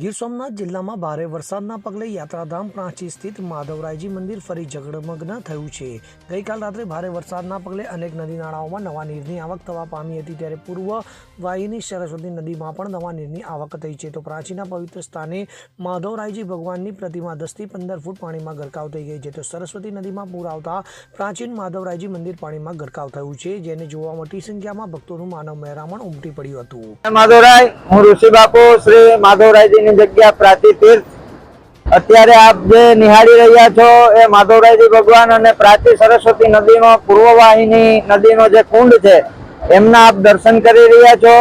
ગીર સોમનાથ જિલ્લામાં ભારે વરસાદના પગલે યાત્રાધામ પ્રાંચી સ્થિત માધવરાયજી મંદિર ફરી જગડમગ્ન થયું છે. ગઈકાલ રાત્રે ભારે વરસાદના પગલે અનેક નદી નાળાઓમાં નવા નીરની આવક થવા પામી હતી. ત્યારે પૂર્વ વાહિની સરસ્વતી નદીમાં પણ નવા નીરની આવક થઈ છે. તો પ્રાચીના પવિત્ર સ્થાને માધવરાયજી ભગવાનની પ્રતિમા દસથી પંદર ફૂટ પાણીમાં ગરકાવ થઈ ગઈ છે. તો સરસ્વતી નદીમાં પૂર આવતા પ્રાચીન માધવરાયજી મંદિર પાણીમાં ગરકાવ થયું છે. જેને જોવા મોટી સંખ્યામાં ભક્તોનું માનવ મહેરામણ ઉમટી પડ્યું હતું. માધવરાય, હું ઋષિ બાપુ, શ્રી માધવરાયજીની જગ્યા પ્રાચી તીર્થ. અત્યારે આપ જે નિહાળી રહ્યા છો એ માધવરાયજી ભગવાન અને પ્રાચી સરસ્વતી નદીનો પૂર્વવાહિની નદીનો જે કુંડ છે, એમના આપ દર્શન કરી રહ્યા છો.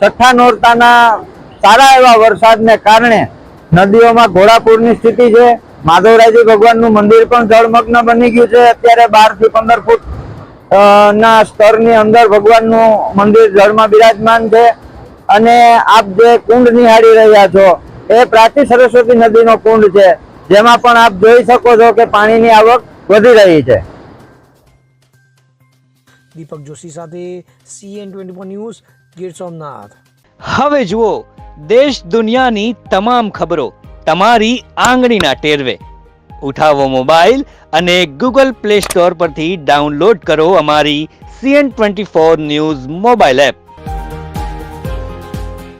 છઠ્ઠા નોરતાના સારા એવા વરસાદને કારણે નદીઓમાં ઘોડાપુરની સ્થિતિ છે. માધવરાયજી ભગવાનનું મંદિર પણ જળમગ્ન બની ગયું છે. અત્યારે બારથી પંદર ફૂટ ના સ્તરની અંદર ભગવાનનું મંદિર જળમાં બિરાજમાન છે. અને આપ જે કુંડ નિહાળી રહ્યા છો એ પ્રાચી સરસ્વતી નદીનો કુંડ છે જેમાં પણ આપ જોઈ શકો છો કે પાણીની આવક વધી રહી છે. દીપક જોશી સાથે CN twenty news Gir Somnath. હવે જુઓ દેશ દુનિયાની તમામ ખબરો તમારી આંગળીના ટેરવે. ઉઠાવો મોબાઈલ અને ગૂગલ પ્લે સ્ટોર પરથી ડાઉનલોડ કરો અમારી CN twenty four news mobile app.